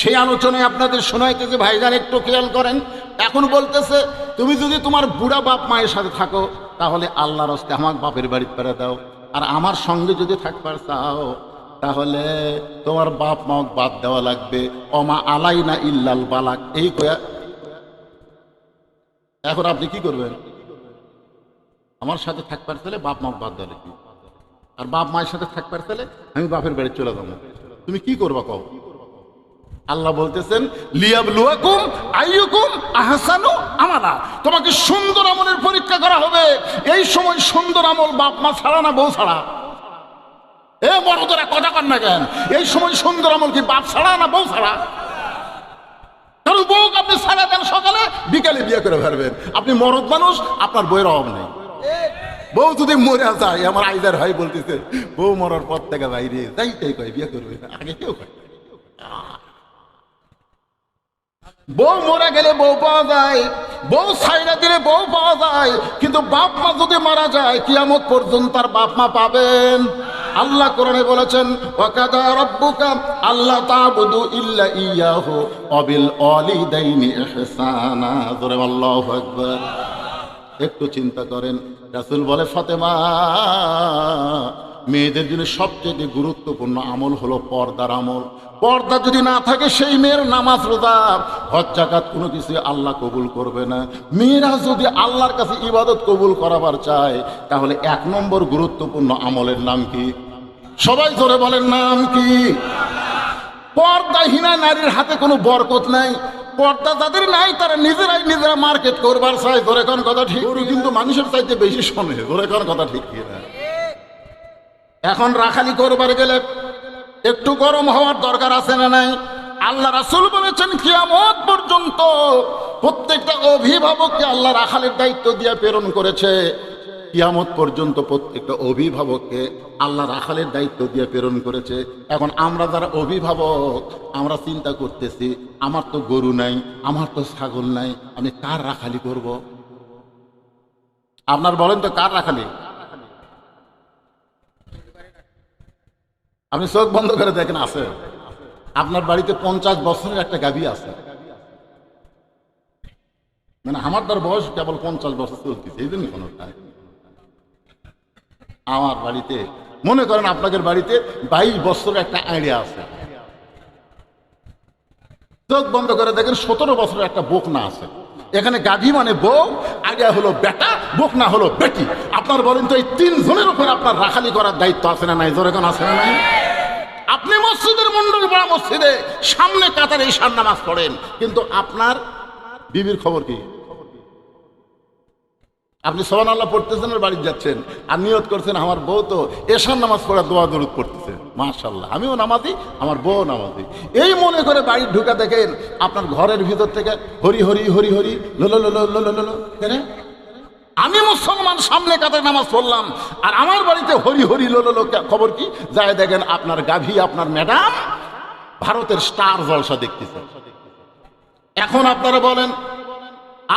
সেই আলোচনায় আপনাদের শোনাইতেছে ভাইজান একটু খেয়াল করেন, এখন বলতেছে, তুমি যদি তোমার বুড়া বাপ মায়ের সাথে থাকো, তাহলে আল্লাহর হস্তে আমার বাপের বাড়ি পেরে দাও। আর আমার সঙ্গে যদি থাকবার চাও, তাহলে তোমার বাপ মা বাদ দেওয়া লাগবে। অমা আলাই না ইল্লাল বালাক। এই কয়া এখন আপনি কি করবেন? আমার সাথে থাকবার ছেলে বাপ মা বাদ দেওয়া লাগবে। আর বাপ মায়ের সাথে থাকবার ছেলে আমি বাপের বাড়ি চলে যাব। তুমি কি করবা কও? আল্লাহ বলতেছেন, লিয়াবলুয়াকুম আইয়ুকুম আহসানু আমালা। তোমাকে সুন্দর আমলের পরীক্ষা করা হবে। এই সময় সুন্দর আমল বাপ মা ছাড়া না বউ ছাড়া। এ বড় তোরা কথা কর না কেন? এই সময় সুন্দর আমল কি বাপ ছাড়া না বউ ছাড়া? কারণ বউ আপনি ছাড়া দেন সকালে, বিকালে বিয়ে করে ফেলবেন। আপনি মরদ মানুষ, আপনার বইয়ের অভাব নেই। বউ যদি মরে যায় আমার আইদার ভাই বলতেছে, বউ মরার পর থেকে বাইরে যাই তাই কয়, বিয়ে করবে আগে কেউ কয় বউ মরে গেলে বউ পাওয়া যায়, বউ সাইরা দিলে বউ পাওয়া যায়, কিন্তু বাপ মা যদি মারা যায়, কিয়ামত পর্যন্ত তার বাপ মা পাবেন। আল্লাহ কোরআনে বলেছেন, ওয়াকাদা রাব্বুকা আল্লাহ তা'বুদু ইল্লা ইয়াহু অবিল ওয়ালিদাইনি ইহসানা। জোরে আল্লাহু আকবার। একটু চিন্তা করেন, রাসূল বলে, ফাতেমা মেয়েদের জন্য সবচেয়ে গুরুত্বপূর্ণ আমল হলো পর্দার আমল। পর্দা যদি না থাকে, সেই মেয়ের নামাজ রোজা, হজ জাকাত কোনো কিছু আল্লাহ কবুল করবে না। মেয়েরা যদি আল্লাহর কাছে ইবাদত কবুল করাবার চায়, তাহলে এক নম্বর গুরুত্বপূর্ণ আমলের নাম কি? সবাই জোরে বলেন, নাম কি? পর্দাহীনা নারীর হাতে কোনো বরকত নাই। পর্দা যাদের নাই, তারা নিজেরাই নিজেরা মার্কেট করবার চায়। ধরে কোন কথা ঠিক? কিন্তু মানুষের চাইতে বেশি শোনে। ধরে কোন কথা ঠিক কি না এখন রাখালি করবার গেলে একটু গরম হওয়ার দরকার আছে না নাই? আল্লাহ রাসুল বলেছেন, কিয়ামত পর্যন্ত প্রত্যেকটা অভিভাবককে আল্লাহ রাখালের দায়িত্ব দিয়ে প্রেরণ করেছে। কিয়ামত পর্যন্ত প্রত্যেকটা অভিভাবককে আল্লাহ রাখালের দায়িত্ব দিয়ে প্রেরণ করেছে। এখন আমরা যারা অভিভাবক, আমরা চিন্তা করতেছি, আমার তো গরু নাই, আমার তো ছাগল নাই, আমি কার রাখালি করব? আপনার বলেন তো কার রাখালি? আপনি চোখ বন্ধ করে দেখেন, আছে। আপনার বাড়িতে পঞ্চাশ বছরের একটা গাভী আছে। মানে আমার তার বয়স কেবল পঞ্চাশ বছর চলতেছে, এই জন্য কোনো আমার বাড়িতে, মনে করেন আপনাদের বাড়িতে বাইশ বছরের একটা আইডিয়া আছে। চোখ বন্ধ করে দেখেন সতেরো বছরের একটা বোক না আছে। এখানে গাভী মানে বউ আইডিয়া হলো বেটা বোক না হলো বেটি। আপনার বলেন তো এই তিনজনের উপর আপনার রাখালি করার দায়িত্ব আছে না নাই? জোরে আছে না নাই? আপনি মসজিদের মন্ডল বড় মসজিদে, সামনে কাতারে ঈশান নামাজ পড়েন। কিন্তু আপনার বিবির খবর কি? আপনি সোহান আল্লাহ পড়তেছেন আর বাড়ি যাচ্ছেন। আর নিয়ত করছেন, আমার বউ তো এশার নামাজ পড়া দোয়া দরুদ পড়তেছে। মাশাল্লাহ আমিও নামাজি, আমার বউ নামাজি। এই মনে করে বাড়ি ঢুকা দেখেন, আপনার ঘরের ভিতর থেকে হরি হরি হরি হরি লোলো লোলো লোলো লোলো কেন? আমি মুসলমান, সামনে কাতারে নামাজ পড়লাম। আর আমার বাড়িতে হরি হরি লোলো লো খবর কি? যায় দেখেন আপনার গাভী, আপনার ম্যাডাম ভারতের স্টার জলসা দেখতেছে। এখন আপনারা বলেন,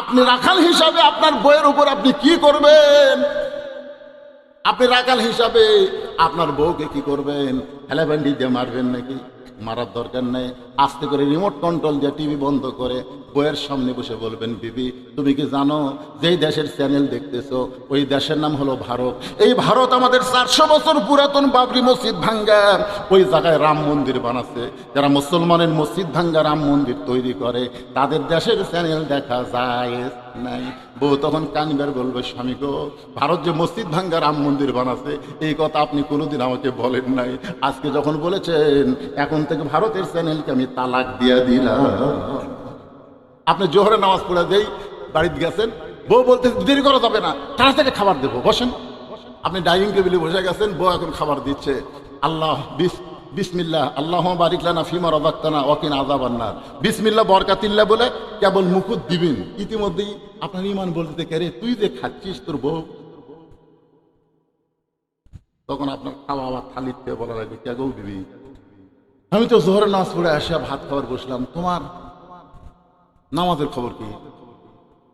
আপনি রাখাল হিসাবে আপনার বইয়ের উপর আপনি কি করবেন? আপনি রাখাল হিসাবে আপনার বউকে কি করবেন? হেলাব্যান্ডি দিয়ে মারবেন নাকি? মারার দরকার নেই। আস্তে করে রিমোট কন্ট্রোল দিয়ে টিভি বন্ধ করে বইয়ের সামনে বসে বলবেন, বিবি, তুমি কি জানো, যেই দেশের চ্যানেল দেখতেছো, ওই দেশের নাম হলো ভারত। এই ভারত আমাদের চারশো বছর পুরাতন বাবরি মসজিদ ভাঙ্গা। ওই জায়গায় রাম মন্দির বানাচ্ছে। যারা মুসলমানের মসজিদ ভাঙ্গা রাম মন্দির তৈরি করে, তাদের দেশের চ্যানেল দেখা যায়। নাই। বউ তখন কানিবার বলবে, স্বামী গো, ভারত যে মসজিদ ভাঙ্গা রাম মন্দির বানাচ্ছে এই কথা আপনি কোনোদিন আমাকে বলেন নাই। আজকে যখন বলেছেন, এখন থেকে ভারতের চ্যানেলকে আমি তালাক দিয়ে দিলাম। আপনি জোহরে নামাজ পড়ে দেই বাড়িতে গেছেন, বউ বলতে, দেরি করা যাবে না তারা থেকে খাবার দেবো। বসেন। আপনি ডাইনিং টেবিলে বসে গেছেন, বউ এখন খাবার দিচ্ছে। আল্লাহ বিস বিসমিল্লাহ, আল্লাহ বারিকলানা ফিমা রবাক্তানা ওয়াকিন আজাবান্নার বিসমিল্লাহ বরকাতিল্লা বলে কেবল মুকুট দিবেন। ইতিমধ্যেই আপনার ইমান বলতে কে তুই যে খাচ্ছিস তোর বউ? তখন আপনার খাওয়া আবার থালিতে বলা লাগবে, কে গৌ দিবি আমি তো জোহরের নামাজ পড়ে আসিয়া ভাত খাবার বসলাম। তোমার নামাজের খবর কি?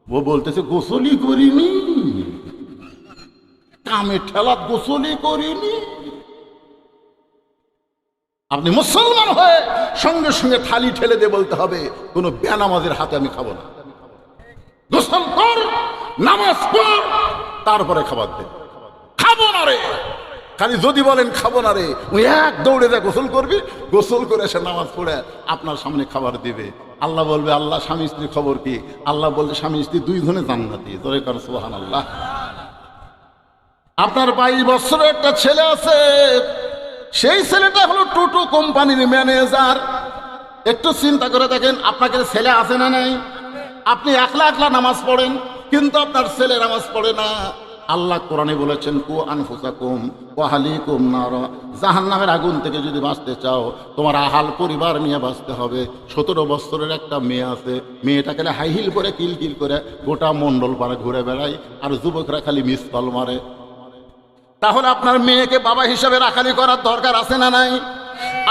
ও বলতেছে, গোসলই করিনি। কামে ঠেলা গোসলি করিনি। আপনি মুসলমান হয়ে সঙ্গে সঙ্গে থালি ঠেলে দিয়ে বলতে হবে, কোনো বেনামাজের হাতে আমি খাব না। গোসল কর, নামাজ পড়, তারপরে খাবার দে। খাব না রে। খালি যদি বলেন খাব না রে, ওই এক দৌড়ে দেয় গোসল করবি, গোসল করে এসে নামাজ পড়ে আপনার সামনে খাবার দিবে। আল্লাহ বলবে, আল্লাহ স্বামী স্ত্রী খবর কি? আল্লাহ বলবে স্বামী স্ত্রী দুই ধনে জান্নাতি। তোরে কর সোহান আল্লাহ আপনার বাইশ বছরের একটা ছেলে আছে সেই ছেলেটা হলো টুটু কোম্পানির ম্যানেজার। একটু চিন্তা করে দেখেন, আপনাকে ছেলে আছে না নাই? আপনি একলা একলা নামাজ পড়েন, কিন্তু আপনার ছেলে নামাজ পড়ে না। আল্লাহ কোরআনে বলেছেন, কু আনফুসাকুম ওয়াহালিকুম নার। জাহান্নামের আগুন থেকে যদি বাঁচতে চাও, তোমার আহাল পরিবার নিয়ে বাঁচতে হবে। সতেরো বছরের একটা মেয়ে আছে মেয়েটাকে হাই হিল করে, কিল কিল করে গোটা মণ্ডল পারে ঘুরে বেড়ায়, আর যুবকরা খালি মিস কল মারে। তাহলে আপনার মেয়েকে বাবা হিসাবে রাখালি করার দরকার আছে না নাই?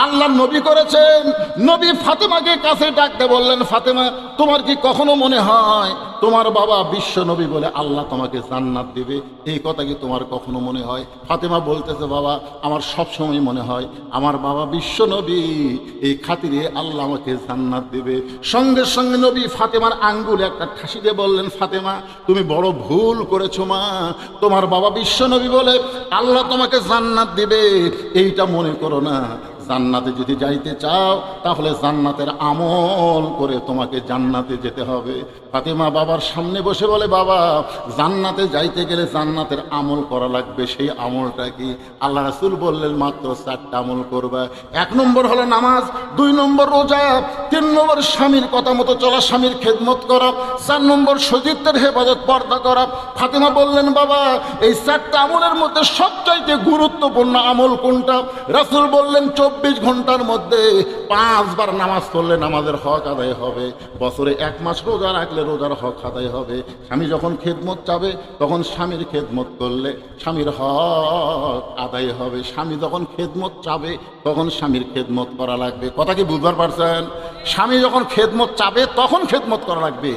আল্লাহ নবী করেছেন। নবী ফাতেমাকে কাছে ডাকতে বললেন, ফাতেমা, তোমার কি কখনো মনে হয় তোমার বাবা বিশ্ব নবী বলে আল্লাহ তোমাকে জান্নাত দিবে? এই কথা কি তোমার কখনো মনে হয়? ফাতেমা বলতেছে, বাবা, আমার সবসময় মনে হয় আমার বাবা বিশ্ব নবী। এই খাতিরে আল্লাহ আমাকে জান্নাত দিবে। সঙ্গে সঙ্গে নবী ফাতেমার আঙ্গুলে একটা ঠাসি দিয়ে বললেন, ফাতেমা, তুমি বড় ভুল করেছ মা। তোমার বাবা বিশ্ব নবী বলে আল্লাহ তোমাকে জান্নাত দিবে। এইটা মনে করো না। জান্নাতে যদি যাইতে চাও তাহলে জান্নাতের আমল করে তোমাকে জান্নাতে যেতে হবে। ফাতেমা বাবার সামনে বসে বলে, বাবা, জান্নাতে যাইতে গেলে জান্নাতের আমল করা লাগবে। সেই আমলটা কি? আল্লাহ রাসুল বললেন, মাত্র চারটা আমল করবে। এক নম্বর হলো নামাজ, দুই নম্বর রোজা, তিন নম্বর স্বামীর কথা মতো চলা, স্বামীর খেদমত করা, চার নম্বর সজিত্বের হেফাজত পর্দা করা। ফাতেমা বললেন, বাবা, এই চারটা আমলের মধ্যে সবচাইতে গুরুত্বপূর্ণ আমল কোনটা? রাসুল বললেন, চব্বিশ ঘণ্টার মধ্যে পাঁচবার নামাজ পড়লে নামাজের হক আদায় হবে। বছরে এক মাস রোজা রাখলে রোজার হক আদায় হবে। স্বামী যখন খেদমত চাবে, তখন স্বামীর খেদমত করলে স্বামীর হক আদায় হবে। স্বামী যখন খেদমত চাবে, তখন স্বামীর খেদমত করা লাগবে। কথা কি বুঝবার পারছেন? স্বামী যখন খেদমত চাবে, তখন খেদমত করা লাগবে।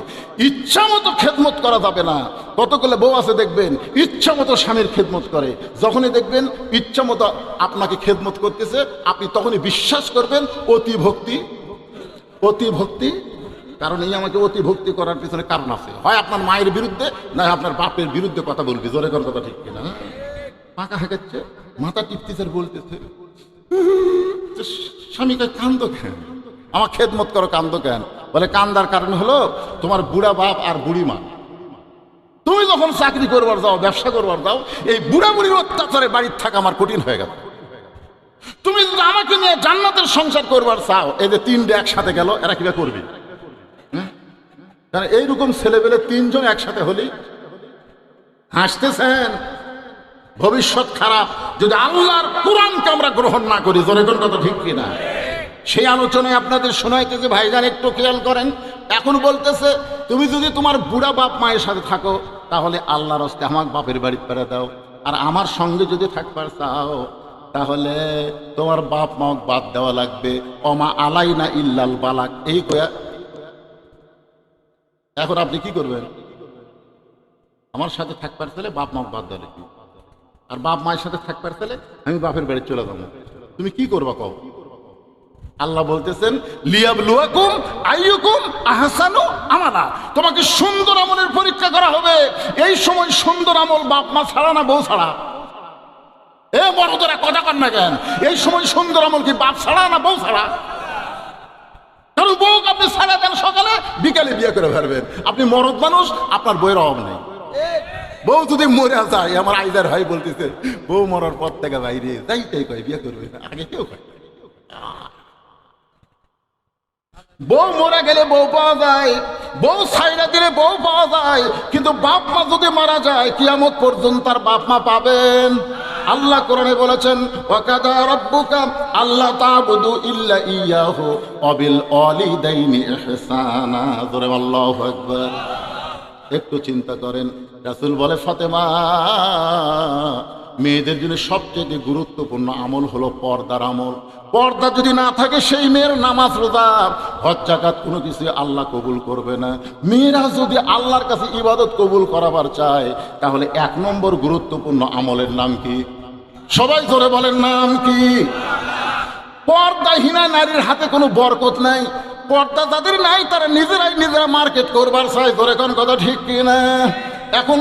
ইচ্ছা মতো খেদমত করা যাবে না। কতগুলো বউ আছে দেখবেন, ইচ্ছা মতো স্বামীর খেদমত করে। যখনই দেখবেন ইচ্ছা মতো আপনাকে খেদমত করতেছে, আপনি তখনই বিশ্বাস করবেন, অতি ভক্তি অতি ভক্তি কারণ এই আমাকে অতি ভক্তি করার পিছনে কারণ আছে। হয় আপনার মায়ের বিরুদ্ধে, না আপনার বাপের বিরুদ্ধে কথা বলবি। জোরে কোন কথা ঠিক কিনা পাকা হেঁকাচ্ছে মাথা টিপতেছে আর বলতেছে স্বামীকে কান্দ কেন? আমার খেদমত করো, কান্দ কেন? বলে, কান্দার কারণ হলো তোমার বুড়া বাপ আর বুড়ি মা। তুমি যখন চাকরি করবার যাও, ব্যবসা করবার যাও, এই বুড়া বুড়ির অত্যাচারে বাড়ির থাকা আমার কঠিন হয়ে গেল। তুমি যদি আমাকে নিয়ে জান্নাতের সংসার করবার চাও, এই যে তিনটে একসাথে গেল, এরা কীভাবে করবি? হ্যাঁ? কারণ এইরকম ছেলেবেলে তিনজন একসাথে হলি? হাসতেছেন? ভবিষ্যৎ খারাপ। যদি আল্লাহর কোরআনকে আমরা গ্রহণ না করি জোরে কোন কথা ঠিক কিনা? সেই আলোচনায় আপনাদের শোনাইতেছে ভাইজান একটু খেয়াল করেন, এখন বলতেছে, তুমি যদি তোমার বুড়া বাপ মায়ের সাথে থাকো, তাহলে আল্লাহর হস্তে আমার বাপের বাড়ি পেরে দাও। আর আমার সঙ্গে যদি থাকবার চাও, তাহলে তোমার বাপ মা বাদ দেওয়া লাগবে। অমা আলাই না ইল্লাল বালাক। এই কয়া এখন আপনি কি করবেন? আমার সাথে থাকবার চাইলে বাপ মা বাদ দেওয়া লাগবে আর বাপ মায়ের সাথে থাকবার চাইলে আমি বাপের বাড়ি চলে যাব। তুমি কি করবা কও? আল্লাহ বলতেছেন, লিয়াবলুয়াকুম আইয়ুকুম আহসানু আমালা। তোমাকে সুন্দর আমলের পরীক্ষা করা হবে। এই সময় সুন্দর আমল বাপ মা ছাড়া না বউ ছাড়া। এ বড় তোরা কথা কর না কেন? এই সময় সুন্দর আমল কি বাপ ছাড়া না বউ ছাড়া? কারণ বউ আপনি দেন সকালে, বিকালে বিয়ে করে ফেলবেন। আপনি মরদ মানুষ, আপনার বইয়ের অভাব নেই। বউ যদি মরে যায়, আমার আইদার বলতেছে, বউ মরার পর থেকে বাইরে কয়, বিয়ে করবে আগে কেউ বউ মরে গেলে বউ পাওয়া যায়, বউ সাইরা দিলে বউ পাওয়া যায়, কিন্তু বাপ মা যদি মারা যায়, কিয়ামত পর্যন্ত তার বাপ মা পাবেন। আল্লাহ কোরআনে বলেছেন, ওয়াকাদা রাব্বুকা আল্লাহ তাবুদু ইল্লা ইয়াহু অবিল অলিদাইনি ইহসানা। জোরে আল্লাহু আকবার। একটু চিন্তা করেন, রাসূল বলে, ফাতেমা মেয়েদের জন্য সবচেয়ে গুরুত্বপূর্ণ আমল হলো পর্দার আমল। পর্দা যদি না থাকে, সেই মেয়ের নামাজ রোজা, হজ জাকাত কোনো কিছু আল্লাহ কবুল করবে না। মেয়েরা যদি আল্লাহর কাছে ইবাদত কবুল করাবার চায়, তাহলে এক নম্বর গুরুত্বপূর্ণ আমলের নাম কি? সবাই ধরে বলেন, নাম কি? পর্দাহীনা নারীর হাতে কোনো বরকত নাই। পর্দা তাদের নাই, তারা নিজেরাই নিজেরা মার্কেট করবার চায়। ধরে এখন কথা ঠিক কিনা? এখন